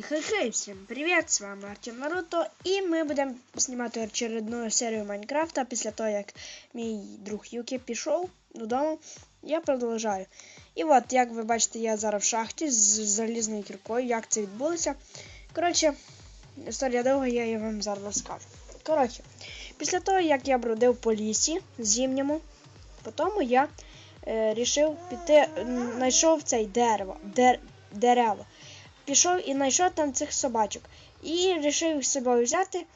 Хей-хей, всем привет, с вами Артем Наруто, і ми будемо знімати очередну серію Майнкрафта після того, як мій друг Юкі пішов додому. Я продовжаю. І от, як ви бачите, я зараз в шахті з залізною кіркою, як це відбулося. Коротше, історія довга, я її вам зараз розкажу. Коротше, після того, як я бродив по лісі зимньому, потім я е, рішив піти, знайшов цей дерево, дер, дерево пішов і знайшов там цих собачок. І вирішив їх собою взяти.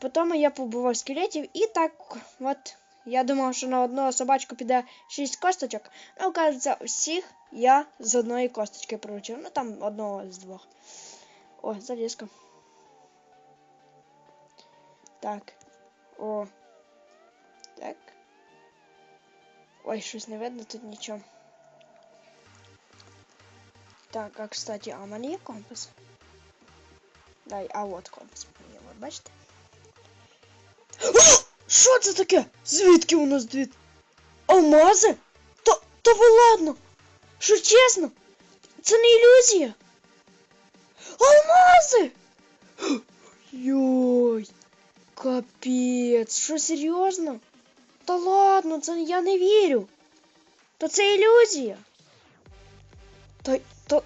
Потім я побував скелетів і так от я думав, що на одного собачку піде 6 косточок. Ну, оказується, всіх я з одної косточки приручив. Ну там одного з двох. О, залізка. Так. О. Так. Ой, щось не видно тут нічого. Так, а кстати, а в мене є компас. Дай, а от компас є, от бачите? Що це таке? Звідки у нас дві? Алмази? То, то ви ладно? Що чесно? Це не ілюзія. Алмази! Йой, капець, що серйозно? Та ладно, це я не вірю. То це ілюзія. Та то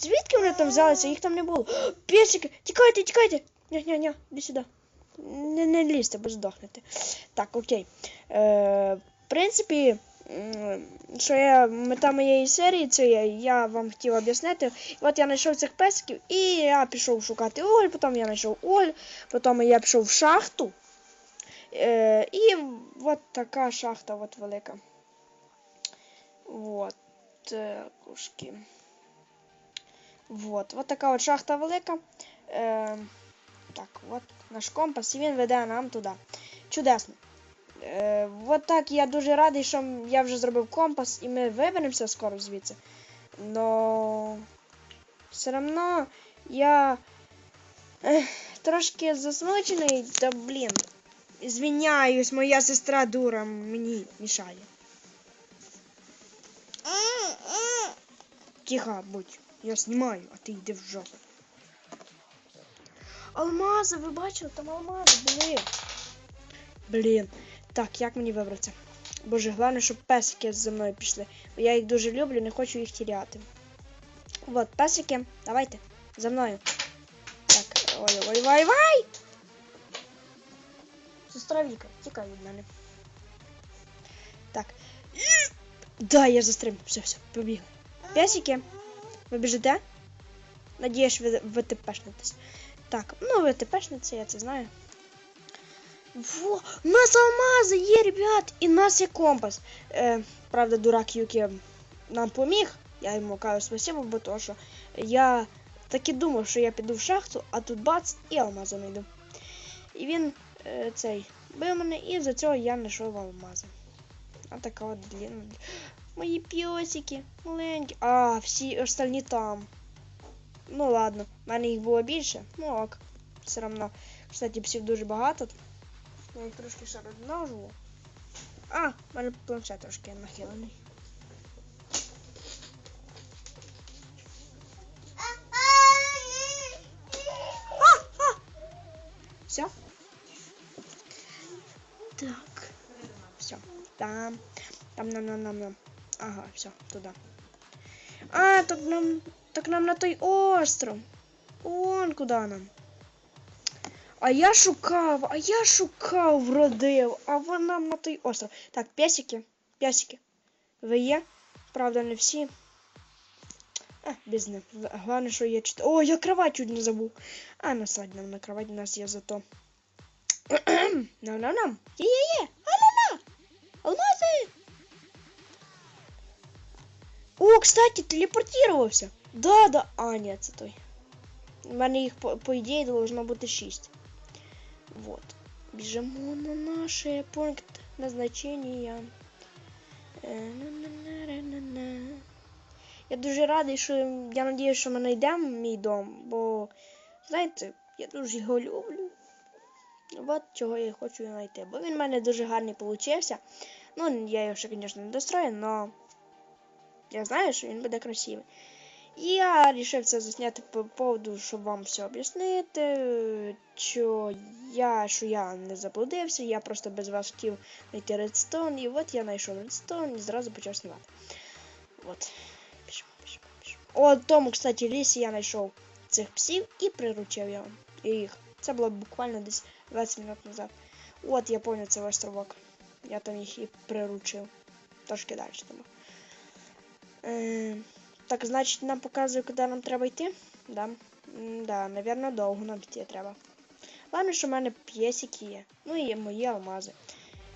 Звідки вони там взялися? Їх там не було. Песики! Тікайте, тікайте! Ня-ня-ня, іди сюди. Не не лізьте, бо здохнете. Так, окей. Е, В принципі, що я мета моєї серії, це я, я вам хотів об'яснити. От я знайшов цих песиків і я пішов шукати уголь, потім я знайшов уголь, потім я пішов в шахту. Е, І от така шахта от велика. От. Е, Кушки. Вот, вот така от шахта велика. Е, так, от наш компас, і він веде нам туди. Чудесно. Е, от так я дуже радий, що я вже зробив компас, і ми виберемося скоро звідси. Но все одно я ех, трошки засмучений, та блін. Звіняюсь, моя сестра дура мені мішає. Тихо, будь. Я знімаю, а ти йди в жопу. Алмази, ви бачили, там алмази були. Блін. Так, як мені вибратися? Боже, головне, щоб песики за мною пішли. Бо я їх дуже люблю, не хочу їх тіряти. Вот, песики, давайте, за мною. Так, ой, ой, ой, ой! Сестра Віка, тікай від мене. Так. Да, я застрибнув. Все, все, побігли. Песики. Ви біжите? Надіюсь, ви, тепешнетесь. Так, ну ви тепешнеться, я це знаю. Во, у нас алмази є, ребят, і у нас є компас. Е, правда, дурак Юкі нам поміг. Я йому кажу спасибо, бо то, що я таки думав, що я піду в шахту, а тут бац і алмази знайду. І він е, цей бив мене, і за цього я знайшов алмази. А така от длінна. Мої пьосики, маленькі. А, всі остальні там. Ну ладно, в мене їх було більше. Ну ок. Все одно. Кстати, псів дуже багато. Я їх трошки ще розмножу. А, в мене планшет трошки нахилений. А, а! Все? Так. Все. Там. Там Ага, все, туда. А, так нам. Так нам на той остров. Он куди нам. А я шукав, а я шукав, вродив, а вон нам на той остров. Так, песики, песики. Ви є? Правда, не всі. А, без них. Головне, що є чотири. О, я кровать чуть не забув. А, насадь нам на кровать, у нас є зато. Нам-нам-нам. Є-є-є. А-ла-ла. Алмази. О, кстати, телепортировался. Да, да. А, нет, це той. У мене їх, по, по ідеї, должно бути 6. Вот. Біжимо на наш пункт назначення. Е. Я дуже радий, що я надію, що ми знайдемо мій дом, бо, знаєте, я дуже його люблю. От чого я хочу знайти. Бо він в мене дуже гарний получився. Ну, я його ще, звісно, не дострою, але я знаю, що він буде красивий. І я вирішив це засняти по поводу, щоб вам все об'яснити, що я, що я не заблудився, я просто без вас хотів знайти редстоун, і от я знайшов редстоун і зразу почав знімати. От. Пішов, пішов, пішов. О, тому, кстати, лісі я знайшов цих псів і приручив я їх. Це було буквально десь 20 минут назад. От я пам'ятаю цей островок. Я там їх і приручив. Трошки далі тому. Е, так, значить, нам показує, куди нам треба йти. Да, да напевно, довго нам йти треба. Головне, що в мене п'єсики є. Ну і мої алмази.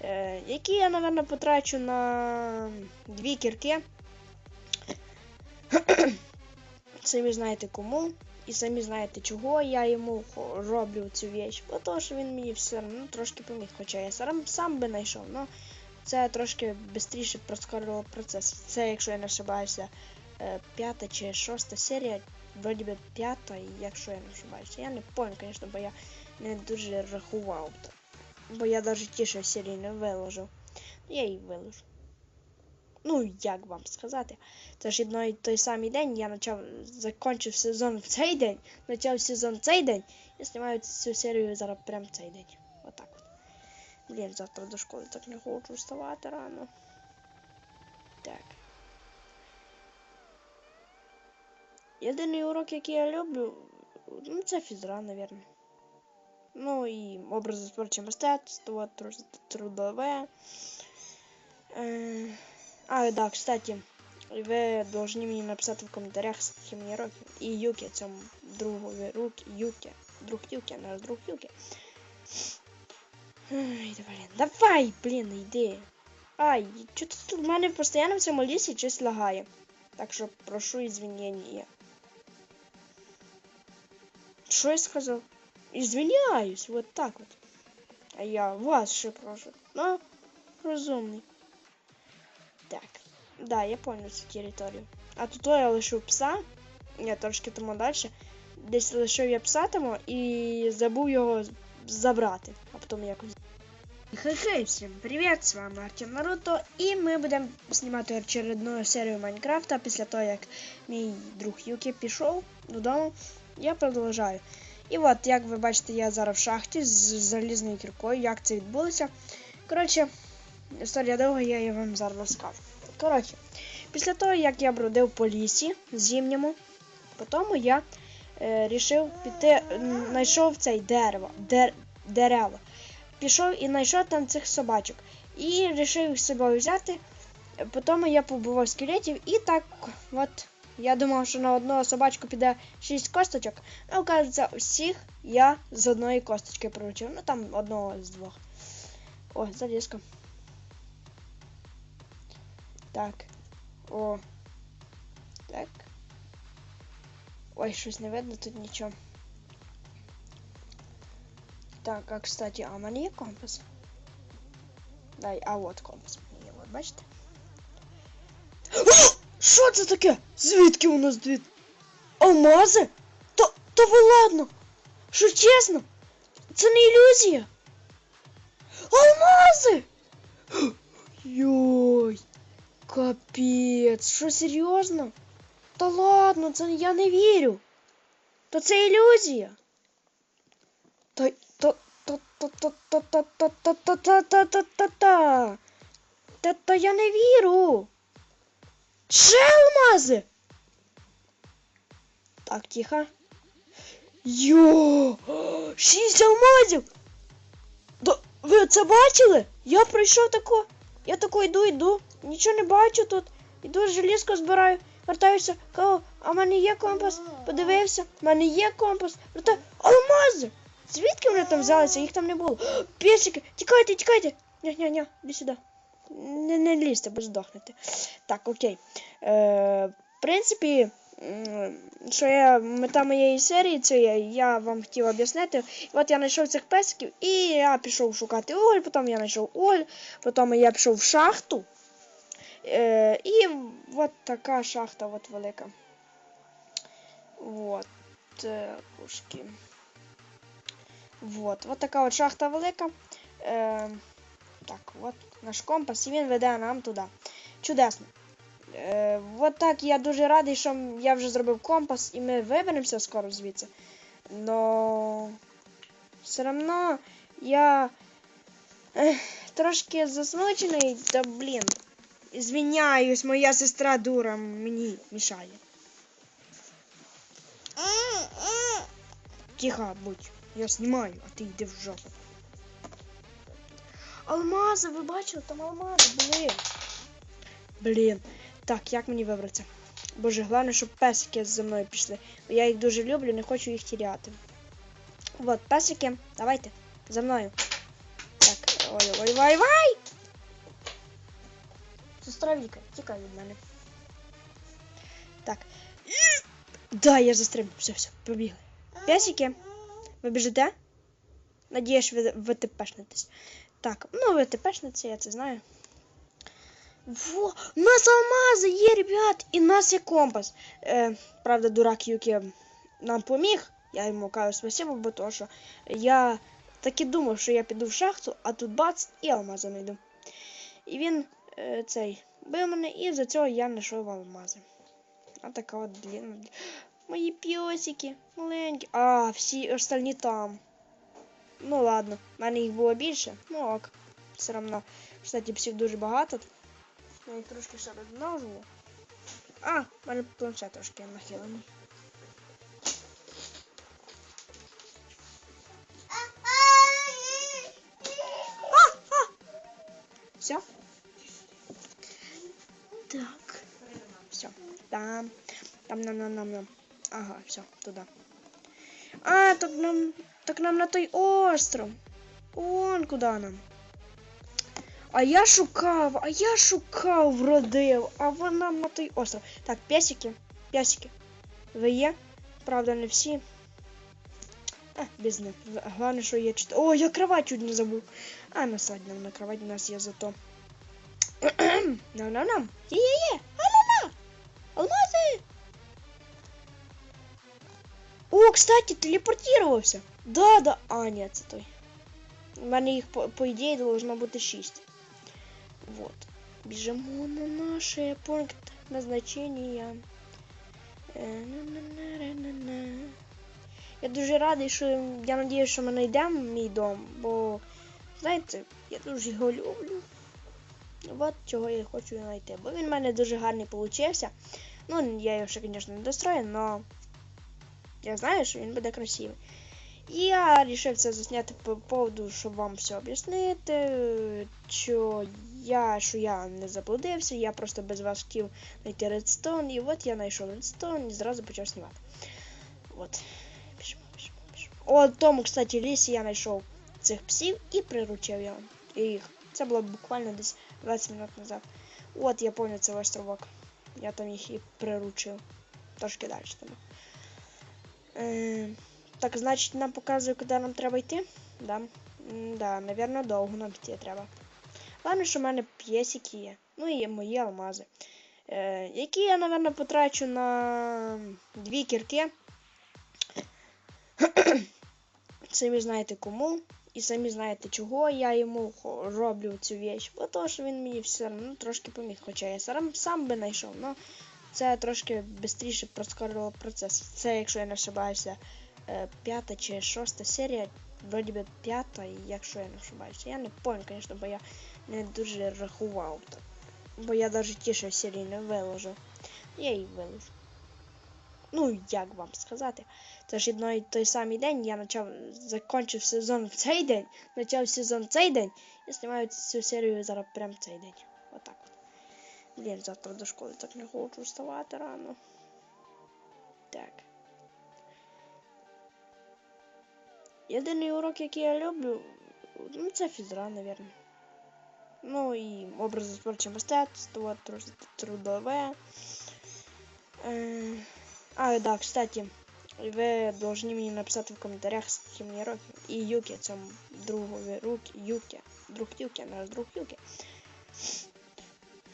Е, які я, напевно, потрачу на дві кірки. Самі знаєте кому. І самі знаєте, чого я йому роблю цю віч. Бо то, що він мені все одно трошки поміг. Хоча я сам, би знайшов. Ну, це трошки швидше прискорило процес. Це, якщо я не ошибаюся, е, п'ята чи шоста серія. Вроді би п'ята, якщо я не ошибаюся. Я не пам'ятаю, звісно, бо я не дуже рахував. то. Бо я навіть ті, що серії не виложив. Я їх виложу. Ну, як вам сказати? Це ж одно і той самий день. Я почав закінчив сезон в цей день, почав сезон цей день. Я знімаю цю серію зараз прямо цей день. Отак от. Блін, завтра до школи так не хочу вставати рано. Так. Єдиний урок, який я люблю, ну, це фізра, напевно. Ну і образотворче мистецтво, тру- трудове. Е, А, да, кстати, ви должны мені написати в коментарях, скільки мені років. І Юкі, цьому другу руки, Юкі. Друг Юкі, наш друг Юкі. Ай, блін, давай, блін, йди. Ай, що тут в мене постійно в цьому лісі щось лагає. Так що прошу извинения. Що я сказав? Извиняюсь, вот так вот. А я вас ще прошу. Ну, розумний. Так. Да, я понял цю територію. А тут я лишив пса. Я трошки тому далі. Десь лишив я пса тому і забув його забрати. А потім якось. Хей-хей, всім привіт! З вами Артем Наруто, і ми будемо знімати очередну серію Майнкрафта після того, як мій друг Юкі пішов додому. Я продовжаю. І от, як ви бачите, я зараз в шахті з залізною кіркою, як це відбулося. Коротше, історія довга, я її вам зараз розкажу. Коротше, після того, як я бродив по лісі зимньому, потім я рішив піти, знайшов цей дерево, дер, дерево. Пішов і знайшов там цих собачок. І вирішив їх з собою взяти. Потім я побував скелетів і так от. Я думав, що на одного собачку піде 6 косточок. Ну, оказується, всіх я з одної косточки приручив. Ну там одного з двох. О, залізка. Так. О. Так. Ой, щось не видно тут нічого. Так, а кстати, а в мене є компас? Дай, а от компас в мене є, от бачите? О! Що це таке? Звідки у нас дві? Алмази? Та, та ви ладно? Що чесно? Це не ілюзія? Алмази! Йой, капець, що серйозно? Та ладно, це я не вірю. То це ілюзія. Та та та та та та та та та та та та та та та та та я не вірю. Ще алмази. Так, тихо. Йо! Шість алмазів! Да, ви це бачили? Я пройшов тако. Я тако йду, йду. Нічого не бачу тут. Іду желізко збираю, вертаюся, кажу, а в мене є компас. Подивився, в мене є компас. Вертаю, алмази! Звідки вони там взялися? Їх там не було. Песики, тікайте, тікайте. Ня-ня-ня, іди сюди. Не, не лізьте, бо здохнете. Так, окей. Е, в принципі, що я мета моєї серії, це я, я вам хотів об'яснити. От я знайшов цих песиків і я пішов шукати Оль, потім я знайшов Оль, потім я пішов в шахту. Е, і от така шахта от велика. Вот. е, Пушки. Вот. Вот така от шахта велика. Е, так, от наш компас, і він веде нам туди. Чудесно. Е, от так я дуже радий, що я вже зробив компас, і ми виберемося скоро звідси. Но все одно я ех, трошки засмучений, та блін. Звіняюсь, моя сестра дура мені мішає. Тихо, будь. Я знімаю, а ти йди в жопу. Алмази, ви бачили? Там алмази, блін. Блін. Так, як мені вибратися? Боже, головне, щоб песики за мною пішли. Я їх дуже люблю, не хочу їх тіряти. Вот, песики, давайте, за мною. Так, ой, ой, ой, ой! Сестра Віка, тікай мене. Так. Да, я застрибну. Все, все, побігли. Песики, ви біжите? Надіюсь, ви, ви. Так, ну ви я це знаю. Во, у нас алмази є, ребят, і у нас є компас. Е, правда, дурак Юкі нам поміг. Я йому кажу спасибо, бо то, що я таки думав, що я піду в шахту, а тут бац і алмази знайду. І він цей бив мене, і за цього я знайшов алмази. А така от длінна. Мої пьосики, маленькі. А, всі остальні там. Ну ладно, в мене їх було більше. Ну ок. Все одно. Кстати, псів дуже багато. Я їх трошки ще розмножу. А, в мене планшет трошки нахилений. Там. Там нам нам нам нам. Ага, все, туда. А, так нам. Так нам на той остров. Он куда нам. А я шукав, а я шукав, вродив, а вон нам на той остров. Так, песики, песики. Ви є? Правда, не всі. А, без них. Головне, що є чотири. О, я кровать чуть не забув. А, насадь нам на кровать у нас є зато. Нам-нам-нам. Є-є-є. А-ла-ла. О, кстати, телепортировался. Да, да. А, нет, це той. У мене їх, по, по ідеї, должно бути 6. Вот. Бежимо на наш пункт назначения. Е. Я дуже радий, що я надію, що ми знайдемо мій дом, бо, знаєте, я дуже його люблю. От чого я хочу знайти. Бо він в мене дуже гарний получився. Ну, я його ще, звісно, не дострою, але я знаю, що він буде красивий. І я вирішив це засняти по поводу, щоб вам все об'яснити, що я, що я не заблудився, я просто без вас хотів знайти редстоун, і от я знайшов редстоун і зразу почав знімати. От. Пішимо, пішимо, пішимо. О, тому, кстати, лісі я знайшов цих псів і приручив я їх. Це було буквально десь 20 минут назад. От я пам'ятаю цей островок. Я там їх і приручив. Трошки далі там. Е, так, значить, нам показує, куди нам треба йти. Да, М, да напевно, довго нам йти треба. Головне, що в мене п'єсики є. Ну і мої алмази. Е, які я, напевно, потрачу на дві кірки. Самі знаєте кому. І самі знаєте, чого я йому роблю цю віч. Бо то, що він мені все одно трошки поміг. Хоча я сам, сам би знайшов. Ну, це трошки швидше прискорило процес. Це, якщо я не ошибаюся, е, п'ята чи шоста серія. Вроді би п'ята, якщо я не ошибаюся. Я не пам'ятаю, звісно, бо я не дуже рахував так. Бо я навіть ті, що серії не виложив. Я їх виложу. Ну, як вам сказати. Це ж одно і той самий день я почав закінчив сезон в цей день, почав сезон цей день і знімаю цю серію зараз прямо цей день. Отак от. Блін, завтра до школи так не хочу вставати рано. Так. Єдиний урок, який я люблю, ну це фізра, напевно. Ну і образотворче мистецтво, тру- трудове. Е, А, да, кстати, ви должны мені написати в коментарях, скільки мені років. І Юкі, цьому другові руки, Юкі. Друг Юкі, наш друг Юкі.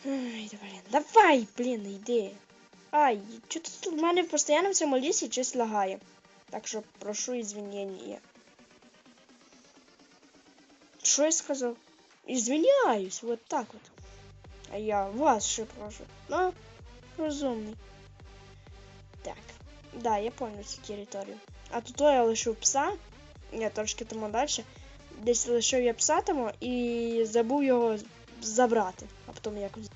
Ай, блін, давай, блін, йди. Ай, чого тут в мене постійно в цьому лісі щось лагає. Так що прошу извинения. Що я сказав? Извиняюсь, вот так вот. А я вас ще прошу. Ну, розумний. Да, я понял цю територію. А тут я лишив пса. Я трошки тому далі. Десь лишив я пса тому і забув його забрати. А потім якось